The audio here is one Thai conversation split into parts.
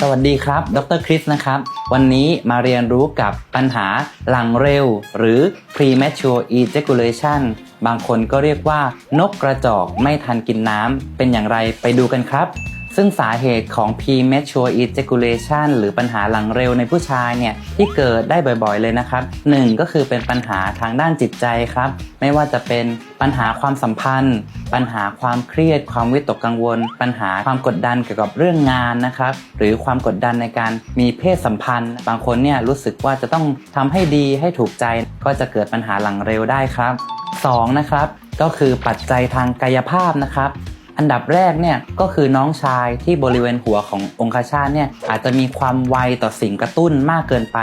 สวัสดีครับ ดรคริสนะครับ วันนี้มาเรียนรู้กับปัญหาหลังเร็ว หรือ premature ejaculation บางคนก็เรียกว่านกกระจอกไม่ทันกินน้ำ เป็นอย่างไรไปดูกันครับ ซึ่งสาเหตุของ premature ejaculation หรือปัญหาหลังเร็วในผู้ชายเนี่ย ที่เกิดได้บ่อยๆเลยนะครับหนึ่งก็คือเป็นปัญหาทางด้านจิตใจครับ ไม่ว่าจะเป็นปัญหาความสัมพันธ์ ปัญหาความเครียด ความวิตกกังวล ปัญหาความกดดันเกี่ยวกับเรื่องงานนะครับ หรือความกดดันในการมีเพศสัมพันธ์ บางคนเนี่ยรู้สึกว่าจะต้องทำให้ดีให้ถูกใจ ก็จะเกิดปัญหาหลังเร็วได้ครับสองนะครับก็คือปัจจัยทางกายภาพนะครับ อันดับแรกเนี่ยก็คือน้องชายที่บริเวณหัวขององคชาตเนี่ยอาจจะมีความไวต่อสิ่งกระตุ้นมากเกินไป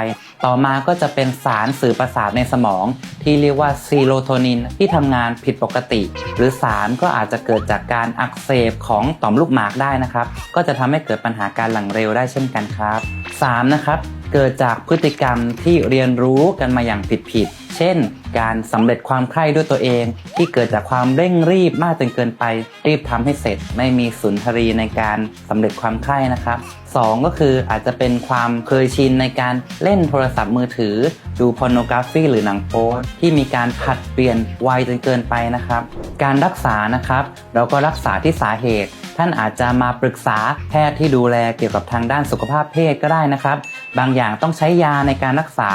ต่อมาก็จะเป็นสารสื่อประสาทในสมอง ที่เรียกว่าซีโรโทนินที่ทำงานผิดปกติ หรือสารก็อาจจะเกิดจากการอักเสบของต่อมลูกหมากได้นะครับ ก็จะทำให้เกิดปัญหาการหลั่งเร็วได้เช่นกันครับ 3. นะครับ เกิดจากพฤติกรรมที่เรียนรู้กันมาอย่างผิดๆเช่น การสำเร็จความใคร่ด้วยตัวเอง ที่เกิดจากความเร่งรีบมากจนเกินไป รีบทำให้เสร็จไม่มีสุนทรีในการสำเร็จความใคร่นะครับ 2 ก็คืออาจจะเป็นความเคยชินในการเล่นโทรศัพท์มือถือ ดูพอร์โนกราฟีหรือหนังโป๊ที่มีการผัดเปลี่ยนไวจนเกินไปนะครับ การรักษานะครับ เราก็รักษาที่สาเหตุ ท่านอาจจะมาปรึกษาแพทย์ที่ดูแลเกี่ยวกับทางด้านสุขภาพเพศก็ได้นะครับ บางอย่างต้องใช้ยาในการรักษา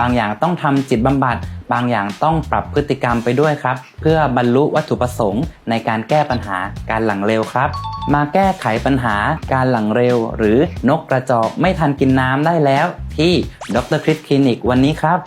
บางอย่างต้องทำจิตบำบัด บางอย่างต้องปรับพฤติกรรมไปด้วยครับ เพื่อบรรลุวัตถุประสงค์ ในการแก้ปัญหาการหลังเร็วครับมาแก้ไขปัญหาการหลังเร็ว หรือนกกระจอกไม่ทันกินน้ำได้แล้ว ที่ดรคริสคลินิกวันนี้ครับ